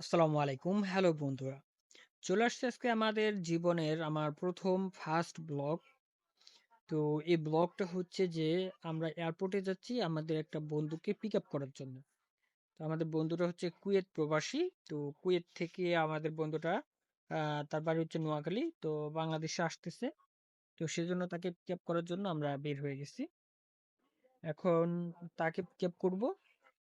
আসসালামু আলাইকুম। হ্যালো বন্ধুরা। চলে আসছে আজকে আমাদের জীবনের আমার ১ম ফার্স্ট ব্লগ। তো এই ব্লগটা হচ্ছে যে, আমরা এয়ারপোর্টে যাচ্ছি আমাদের একটা বন্ধুকে পিক আপ করার জন্য। তো আমাদের বন্ধুটা হচ্ছে কুয়েত প্রবাসী। তো কুয়েত থেকে আমাদের বন্ধুটা তার বাড়ি হচ্ছে নোয়াখালী। তো বাংলাদেশে আসতেছে। তো সেজন্য তাকে পিক আপ করার জন্য আমরা বের হয়ে গেছি। এখন তাকে পিক আপ করব।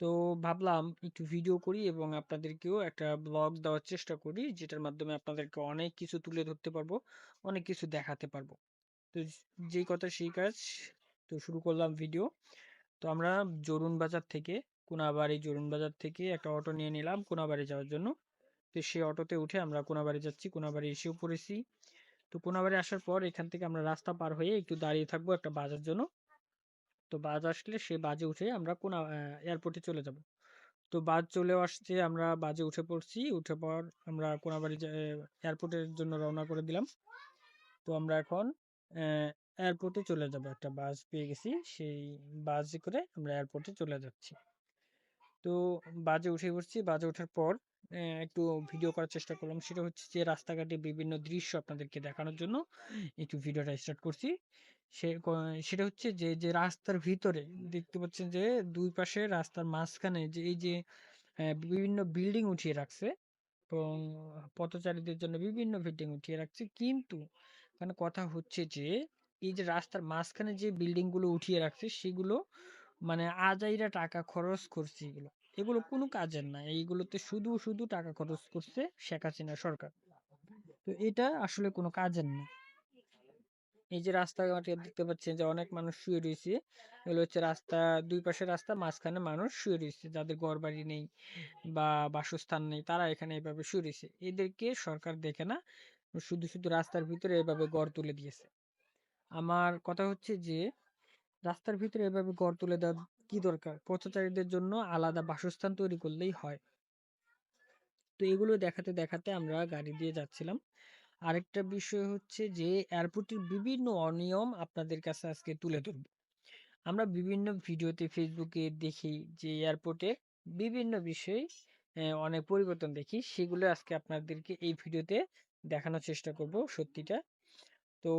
তো ভাবলাম একটু ভিডিও করি এবং আপনাদেরকেও একটা ব্লগ দেওয়ার চেষ্টা করি, যেটার মাধ্যমে আপনাদেরকে অনেক কিছু তুলে ধরতে পারব, অনেক কিছু দেখাতে পারব। তো যেই কথা সেই কাজ, তো শুরু করলাম ভিডিও তো আমরা জরুন বাজার থেকে, কোনাবাড়ি জরুন বাজার থেকে একটা অটো নিয়ে নিলাম কোনাবাড়ি যাওয়ার জন্য। তো সেই অটোতে উঠে আমরা কোনাবাড়ি যাচ্ছি, কোনাবাড়ি এসেও পড়েছি। তো কোনাবাড়ি আসার পর এখান থেকে আমরা রাস্তা পার হয়ে একটু দাঁড়িয়ে থাকব একটা বাজার জন্য। তো বাস আসলে সে বাজে উঠে আমরা কোনা এয়ারপোর্টে চলে যাব। তো বাস চলে আসছে, আমরা বাজে উঠে পড়ছি। উঠে পর আমরা কোনাবাড়ি এয়ারপোর্টের জন্য রওনা করে দিলাম। তো আমরা এখন এয়ারপোর্টে চলে যাব। একটা বাস পেয়ে গেছি। সেই বাসে করে আমরা এয়ারপোর্টে চলে যাচ্ছি। তো বাজে উঠে পড়ছি। বাজে ওঠার পর একটু ভিডিও করার চেষ্টা করলাম। সেটা হচ্ছে যে, রাস্তাঘাটে বিভিন্ন দৃশ্য আপনাদেরকে দেখানোর জন্য একটু ভিডিওটা স্টার্ট করছি। সে সেটা হচ্ছে যে যে রাস্তার ভিতরে দেখতে পাচ্ছেন যে, দুই পাশে রাস্তার মাঝখানে যে, এই যে বিভিন্ন বিল্ডিং উঠিয়ে রাখছে এবং পথচারীদের জন্য বিভিন্ন বিল্ডিং উঠিয়ে রাখছে। কিন্তু মানে কথা হচ্ছে যে, এই যে রাস্তার মাঝখানে যে বিল্ডিংগুলো উঠিয়ে রাখছে, সেগুলো মানে আজাইরা টাকা খরচ করছে এগুলো। এগুলো কোনো কাজের না। এইগুলোতে শুধু শুধু টাকা খরচ করছে শেখ হাসিনা সরকার। তো এটা আসলে কোনো কাজের না। এই যে রাস্তাঘাটে দেখতে পাচ্ছেন যে অনেক মানুষ শুয়ে রয়েছে। এগুলো হচ্ছে রাস্তা, দুই পাশে রাস্তা, মাঝখানে মানুষ শুয়ে রয়েছে। যাদের ঘর বাড়ি নেই বা বাসস্থান নেই, তারা এখানে এভাবে শুয়ে রয়েছে। এদেরকে সরকার দেখে না, শুধু শুধু রাস্তার ভিতরে এভাবে গড় তুলে দিয়েছে। আমার কথা হচ্ছে যে, রাস্তার ভিতরে এভাবে গড় তুলে দেওয়ার কি দরকার? পথচারীদের জন্য আলাদা বাসস্থান তৈরি করলেই হয়। তো এগুলো দেখাতে দেখাতে আমরা গাড়ি দিয়ে যাচ্ছিলাম। আরেকটা বিষয় হচ্ছে যে এয়ারপোর্টের বিভিন্ন অনিয়ম আপনাদের কাছে আজকে তুলে ধরব। আমরা বিভিন্ন ভিডিওতে ফেসবুকে দেখি যে এয়ারপোর্টে বিভিন্ন বিষয়ে অনেক পরিবর্তন দেখি। সেগুলো আজকে আপনাদেরকে এই ভিডিওতে দেখানোর চেষ্টা করব সত্যিটা। তো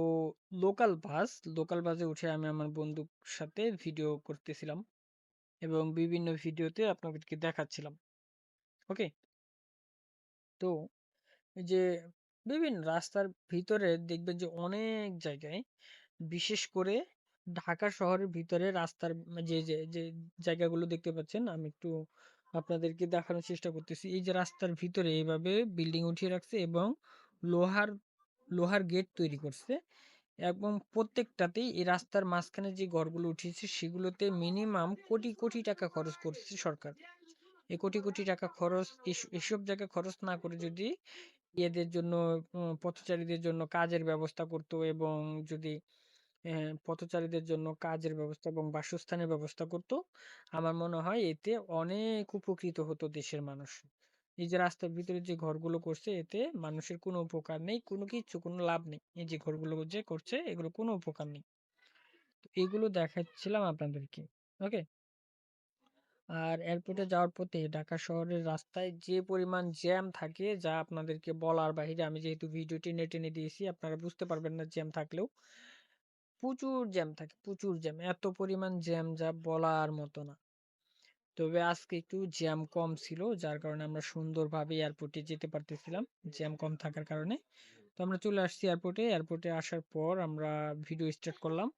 লোকাল বাস লোকাল বাসে উঠে আমি আমার বন্ধুর সাথে ভিডিও করতেছিলাম এবং বিভিন্ন ভিডিওতে আপনাদেরকে দেখাচ্ছিলাম। ওকে তো যে বিভিন্ন রাস্তার ভিতরে দেখবেন যে অনেক জায়গায়, বিশেষ করে ঢাকা শহরের ভিতরে রাস্তার যে যে যে জায়গাগুলো দেখতে পাচ্ছেন, আমি একটু আপনাদেরকে দেখানোর চেষ্টা করতেছি। এই যে রাস্তার ভিতরে এইভাবে বিল্ডিং উঠিয়ে রাখছে এবং লোহার লোহার গেট তৈরি করছে এবং প্রত্যেকটাতেই এই রাস্তার মাঝখানে যে ঘরগুলো উঠিয়েছে সেগুলোতে মিনিমাম কোটি কোটি টাকা খরচ করছে সরকার। এই কোটি কোটি টাকা খরচ এসব জায়গায় খরচ না করে যদি এদের জন্য পথচারীদের জন্য কাজের ব্যবস্থা করতো এবং যদি পথচারীদের জন্য কাজের ব্যবস্থা এবং বাসস্থানের ব্যবস্থা করতো, আমার মনে হয় এতে অনেক উপকৃত হতো দেশের মানুষ। এই যে রাস্তার ভিতরে যে ঘরগুলো করছে, এতে মানুষের কোনো উপকার নেই, কোনো কিছু, কোনো লাভ নেই। এই যে ঘরগুলো যে করছে, এগুলো কোনো উপকার নেই। এগুলো দেখাচ্ছিলাম আপনাদেরকে, ওকে? আর এয়ারপোর্টে যাওয়ার পথে ঢাকা শহরের রাস্তায় যে পরিমাণ জ্যাম থাকে, যা আপনাদেরকে বলার বাহিরে আমি যেহেতু ভিডিওটি নেটে টেনে দিয়েছি, আপনারা বুঝতে পারবেন না জ্যাম থাকলেও। প্রচুর জ্যাম থাকে, প্রচুর জ্যাম, এত পরিমাণ জ্যাম যা বলার মতো না। তবে আজকে একটু জ্যাম কম ছিল, যার কারণে আমরা সুন্দরভাবে এয়ারপোর্টে যেতে পারতেছিলাম, জ্যাম কম থাকার কারণে। তো আমরা চলে আসছি এয়ারপোর্টে এয়ারপোর্টে আসার পর আমরা ভিডিও স্টার্ট করলাম।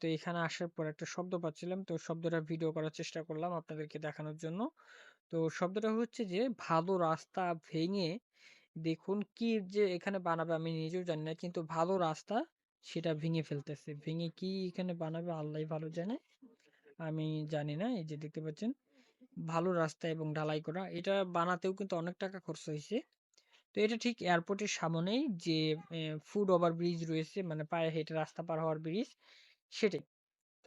তো এখানে আসার পর একটা শব্দ পাচ্ছিলাম। তো শব্দটা ভিডিও করার চেষ্টা করলাম আপনাদেরকে দেখানোর জন্য। তো শব্দটা হচ্ছে যে, ভালো রাস্তা ভেঙে দেখুন কি যে এখানে বানাবে আমি নিজেও জানি না। কিন্তু ভালো রাস্তা সেটা ভেঙে ফেলতেছে। ভেঙে কি এখানে বানাবে আল্লাহ ভালো জানে। আমি জানি না, এই যে দেখতে পাচ্ছেন। ভালো রাস্তা এবং ঢালাই করা। এটা বানাতেও কিন্তু অনেক টাকা খরচ হয়েছে। তো এটা ঠিক এয়ারপোর্টের সামনেই যে ফুড ওভার ব্রিজ রয়েছে মানে পায়ে হেঁটে রাস্তা পার হওয়ার ব্রিজ সেটাই।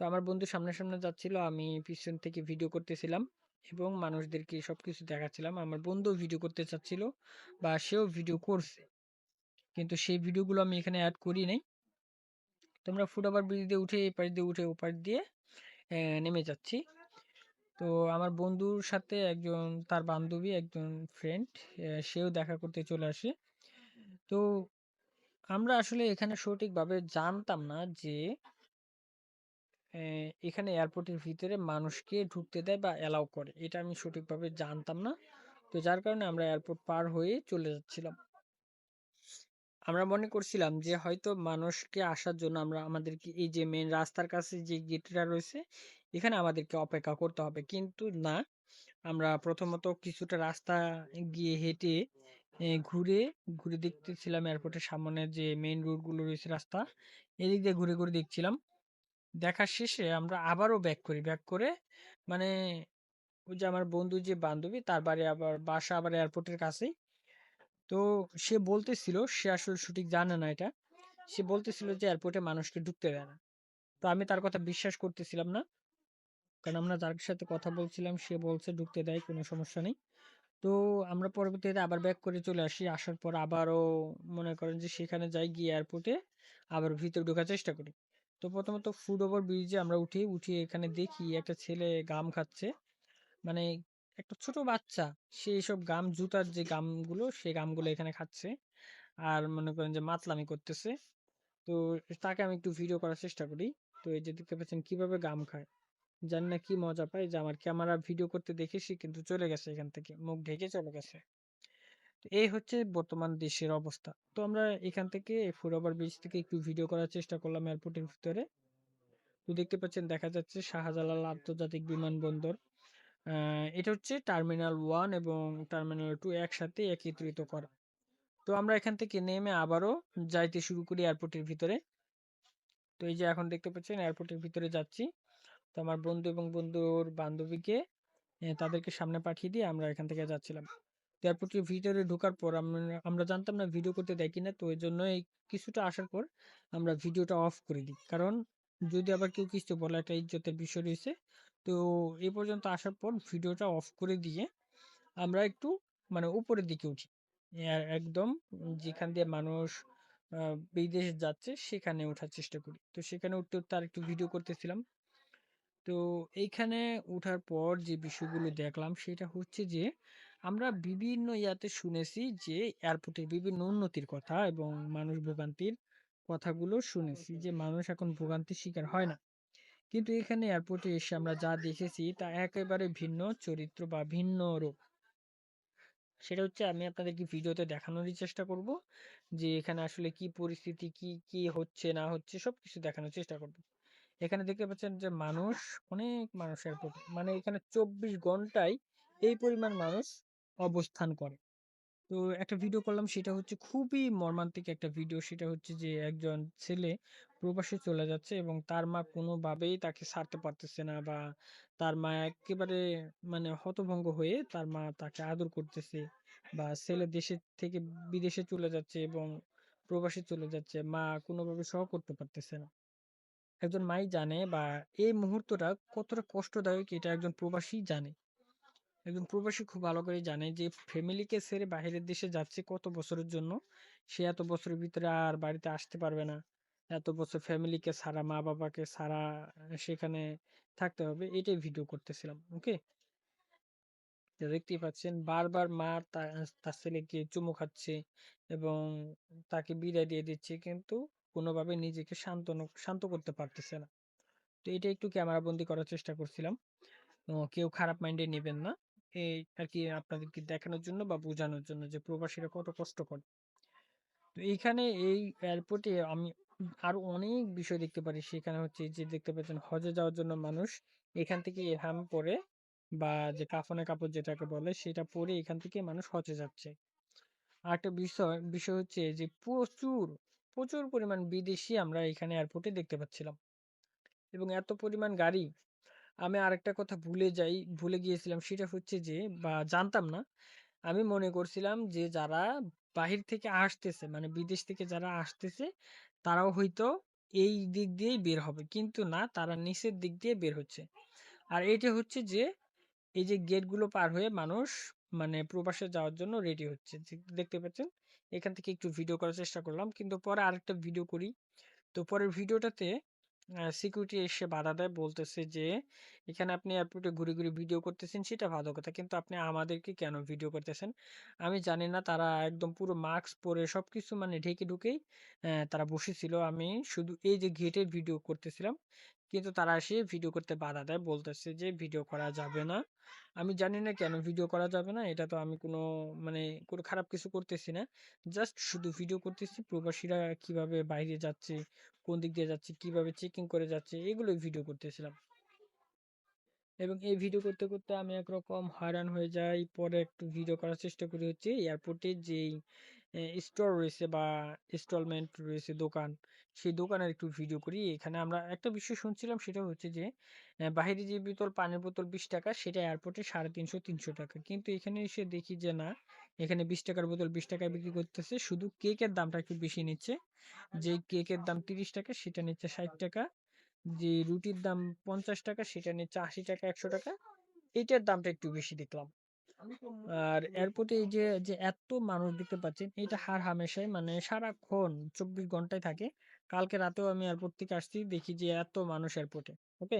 তো আমার বন্ধু সামনে সামনে যাচ্ছিল, আমি পিছন থেকে ভিডিও করতেছিলাম এবং মানুষদেরকে সবকিছু দেখাচ্ছিলাম। আমার বন্ধু ভিডিও করতে চাচ্ছিল বা সেও ভিডিও করছে। কিন্তু সেই ভিডিওগুলো আমি এখানে অ্যাড করি নাই। তোমরা ফুট ওভার ব্রিজ দিয়ে উঠে এই পাশ দিয়ে উঠে ওপার দিয়ে নেমে যাচ্ছি। তো আমার বন্ধুর সাথে একজন, তার বান্ধবী একজন ফ্রেন্ড সেও দেখা করতে চলে আসে। তো আমরা আসলে এখানে সঠিকভাবে জানতাম না যে এখানে এয়ারপোর্টের ভিতরে মানুষকে ঢুকতে দেয় বা অ্যালাউ করে। এটা আমি সঠিকভাবে জানতাম না। তো যার কারণে আমরা এয়ারপোর্ট পার হয়ে চলে যাচ্ছিলাম। আমরা মনে করছিলাম যে হয়তো মানুষকে আসার জন্য আমরা আমাদেরকে এই যে মেইন রাস্তার কাছে যে গেটটা রয়েছে এখানে আমাদেরকে অপেক্ষা করতে হবে। কিন্তু না, আমরা প্রথমত কিছুটা রাস্তা গিয়ে হেঁটে ঘুরে, ঘুরে দেখতেছিলাম এয়ারপোর্টের সামনে যে মেইন রোডগুলো রয়েছে রাস্তা, এদিক দিয়ে ঘুরে, ঘুরে দেখছিলাম। দেখার শেষে আমরা আবারও ব্যাক করি। ব্যাক করে মানে ওই যে আমার বন্ধুর যে বান্ধবী, তার বাড়ি আবার, বাসা আবার এয়ারপোর্টের কাছেই। তো সে বলতেছিল, সে আসলে সঠিক জানে না এটা। সে বলতেছিল যে এয়ারপোর্টে মানুষকে ঢুকতে দেয় না। তো আমি তার কথা বিশ্বাস করতেছিলাম না। কারণ আমরা যার সাথে কথা বলছিলাম, সে বলছে ঢুকতে দেয়, কোনো সমস্যা নেই। তো আমরা পরবর্তীতে আবার ব্যাক করে চলে আসি। আসার পর আবারও মনে করেন যে সেখানে যাই, গিয়ে এয়ারপোর্টে আবার ভিতরে ঢোকার চেষ্টা করি। তো প্রথমত ফুট ওভার ব্রিজে আমরা উঠি, উঠিয়ে এখানে দেখি একটা ছেলে গাম খাচ্ছে। মানে একটা ছোট বাচ্চা সে এসব গাম জুতার যে গামগুলো সে গামগুলো এখানে খাচ্ছে। আর মনে করেন যে মাতলামি করতেছে। তো তাকে আমি একটু ভিডিও করার চেষ্টা করি। তো এই যে দেখতে পাচ্ছেন কীভাবে গাম খায়। জানি না কি মজা পায় যে আমার ক্যামেরা ভিডিও করতে দেখেছি কিন্তু চলে গেছে এখান থেকে। মুখ ঢেকে চলে গেছে। এই হচ্ছে বর্তমান দেশের অবস্থা। তো আমরা এখান থেকে ফুটওভার ব্রিজ থেকে একটু ভিডিও করার চেষ্টা করলাম এয়ারপোর্টের ভিতরে। তো দেখতে পাচ্ছেন, দেখা যাচ্ছে শাহজালাল আন্তর্জাতিক বিমানবন্দর। এটা হচ্ছে টার্মিনাল 1 এবং টার্মিনাল 2 একসাথে একত্রিত করা। তো আমরা এখান থেকে নেমে আবারও যাইতে শুরু করি এয়ারপোর্টের ভিতরে। তো এই যে এখন দেখতে পাচ্ছেন এয়ারপোর্টের ভিতরে যাচ্ছি। তো আমার বন্ধু এবং বন্ধুর বান্ধবীকে তাদেরকে সামনে পাঠিয়ে দিয়ে আমরা এখান থেকে যাচ্ছিলাম। এয়ারপোর্টের ভিতরে ঢোকার পর আমরা জানতাম না ভিডিও করতে দেয় কিনা। তো এজন্যই কিছুটা আসার পর আমরা ভিডিওটা অফ করে দিই। কারণ যদি আবার কেউ কিছু বলে একটা ইজ্জতের বিষয় রয়েছে। তো এ পর্যন্ত আসার পর ভিডিওটা অফ করে দিয়ে আমরা একটু মানে উপরের দিকে উঠি। একদম যেখান দিয়ে মানুষ বিদেশ যাচ্ছে সেখানে ওঠার চেষ্টা করি। তো সেখানে উঠতে, উঠতে আরেকটু ভিডিও করতেছিলাম। তো এইখানে উঠার পর যে বিষয়গুলো দেখলাম সেটা হচ্ছে যে আমরা বিভিন্ন ইয়াতে শুনেছি যে এয়ারপোর্টের বিভিন্ন উন্নতির কথা এবং মানুষ ভোগান্তির কথাগুলো শুনেছি যে মানুষ এখন ভোগান্তির শিকার হয় না। কিন্তু এখানে এয়ারপোর্টে এসে আমরা যা দেখেছি তা একেবারে ভিন্ন চরিত্র বা ভিন্ন রূপ। সেটা হচ্ছে আমি আপনাদেরকে ভিডিওতে দেখানোরই চেষ্টা করব যে এখানে আসলে কি পরিস্থিতি, কি, কি হচ্ছে না হচ্ছে সবকিছু দেখানোর চেষ্টা করব। এখানে দেখতে পাচ্ছেন যে মানুষ অনেক মানুষ এয়ারপোর্টে মানে এখানে ২৪ ঘন্টায় এই পরিমাণ মানুষ অবস্থান করে। তো একটা ভিডিও করলাম সেটা হচ্ছে খুবই মর্মান্তিক একটা ভিডিও। সেটা হচ্ছে যে একজন ছেলে প্রবাসে চলে যাচ্ছে এবং তার মা কোনোভাবেই তাকে ছাড়তে পারতেছে না বা তার মা একেবারে মানে হতভম্ব হয়ে তার মা তাকে আদর করতেছে বা ছেলে দেশের থেকে বিদেশে চলে যাচ্ছে এবং প্রবাসে চলে যাচ্ছে। মা কোনোভাবে সহ করতে পারতেছে না। একজন মাই জানে বা এই মুহূর্তটা কতটা কষ্টদায়ক এটা একজন প্রবাসী জানে। একজন প্রবাসী খুব ভালো করেই জানে যে ফ্যামিলিকে ছেড়ে বাহিরের দেশে যাচ্ছে কত বছরের জন্য। সে এত বছরের ভিতরে আর বাড়িতে আসতে পারবে না। এত বছর ফ্যামিলিকে ছাড়া, মা-বাবাকে ছাড়া সেখানে থাকতে হবে। এটাই ভিডিও করতেছিলাম। ওকে? দেখতেই পাচ্ছেন বারবার মা তার ছেলেকে চুমু খাচ্ছে এবং তাকে বিদায় দিয়ে দিচ্ছে কিন্তু কোনোভাবে নিজেকে শান্তন শান্ত করতে পারতেছে না। তো এটা একটু ক্যামেরাবন্দি করার চেষ্টা করছিলাম। কেউ খারাপ মাইন্ডে নিবেন না। এই আরকি আপনাদেরকে দেখানোর জন্য বা বোঝানোর জন্য যে প্রবাসীরা কত কষ্ট করে। তো এইখানে এই এয়ারপোর্টে আমি আরও অনেক বিষয় দেখতে পারি। সেখানে হচ্ছে যে দেখতে পাচ্ছেন হজে যাওয়ার জন্য মানুষ এখান থেকে এরহাম পরে বা যে কাফনের কাপড় যেটাকে বলে সেটা পরে এখান থেকে মানুষ হজে যাচ্ছে। আরেকটা বিষয়, বিষয় হচ্ছে যে প্রচুর, প্রচুর পরিমাণ বিদেশি আমরা এখানে এয়ারপোর্টে দেখতে পাচ্ছিলাম। এবং এত পরিমাণ গাড়ি আমি আরেকটা কথা ভুলে যাই, ভুলে গিয়েছিলাম সেটা হচ্ছে যে, বা জানতাম না। আমি মনে করছিলাম যে, যারা বাহির থেকে আসতেছে মানে বিদেশ থেকে যারা আসতেছে, তারাও হয়তো এই দিক দিয়েই বের হবে। কিন্তু না, তারা নিচের দিক দিয়ে বের হচ্ছে। আর এইটা হচ্ছে যে, এই যে গেটগুলো পার হয়ে মানুষ মানে প্রবাসে যাওয়ার জন্য রেডি হচ্ছে। দেখতে পাচ্ছেন। এখান থেকে একটু ভিডিও করার চেষ্টা করলাম। কিন্তু পরে আরেকটা ভিডিও করি। তো পরের ভিডিওটাতে সিকিউরিটি এসে বাধা দেয় বলতেছে যে, "এখানে আপনি এয়ারপোর্টে ঘুরে, ঘুরে ভিডিও করতেছেন সেটা ভালো কথা। কিন্তু আপনি আমাদেরকে কেন ভিডিও করতেছেন?" আমি জানি না তারা একদম পুরো মাস্ক পরে সব কিছু মানে ঢেকে ঢুকেই তারা বসেছিল। আমি শুধু এই যে গেটের ভিডিও করতেছিলাম। কিন্তু তারা এসে ভিডিও করতে বাধা দেয়। বলতেছে যে, "ভিডিও করা যাবে না।" আমি জানি না কেন ভিডিও করা যাবে না। এটা তো আমি কোনো মানে কোনো খারাপ কিছু করতেছি না। জাস্ট শুধু ভিডিও করতেছি প্রবাসীরা কীভাবে বাইরে যাচ্ছে, কোন দিক দিয়ে যাচ্ছে, কীভাবে চেকিং করে যাচ্ছে এগুলোই ভিডিও করতেছিলাম। এবং এই ভিডিও করতে, করতে আমি একরকম হয়রান হয়ে যাই। পরে একটু ভিডিও করার চেষ্টা করি হচ্ছে এয়ারপোর্টের যেই স্টোর রয়েছে বা ইনস্টলমেন্ট রয়েছে দোকান, সেই দোকানের একটু ভিডিও করি। এখানে আমরা একটা বিষয় শুনছিলাম সেটা হচ্ছে যে, বাহিরে যে বোতল পানির বোতল ৳২০ সেটা এয়ারপোর্টে ৳৩৫০-৩০০ কিন্তু এখানে এসে দেখি যে না, এখানে বিশ টাকার বোতল ৳২০ বিক্রি করতেছে। শুধু কেকের দামটা একটু বেশি নিচ্ছে। যেই কেকের দাম ৳৩০ সেটা নিচ্ছে ৳৬০ যে রুটির দাম ৳৫০ সেটা নিচ্ছে ৳৮০, ৳১০০ এটার দামটা একটু বেশি দেখলাম। আর এয়ারপোর্টে এই যে, যে এত মানুষ দেখতে পাচ্ছেন এটা হার হামেশাই মানে সারাক্ষণ ২৪ ঘন্টাই থাকে। কালকে রাতেও আমি এয়ারপোর্ট থেকে আসছি দেখি যে এত মানুষ এয়ারপোর্টে। ওকে?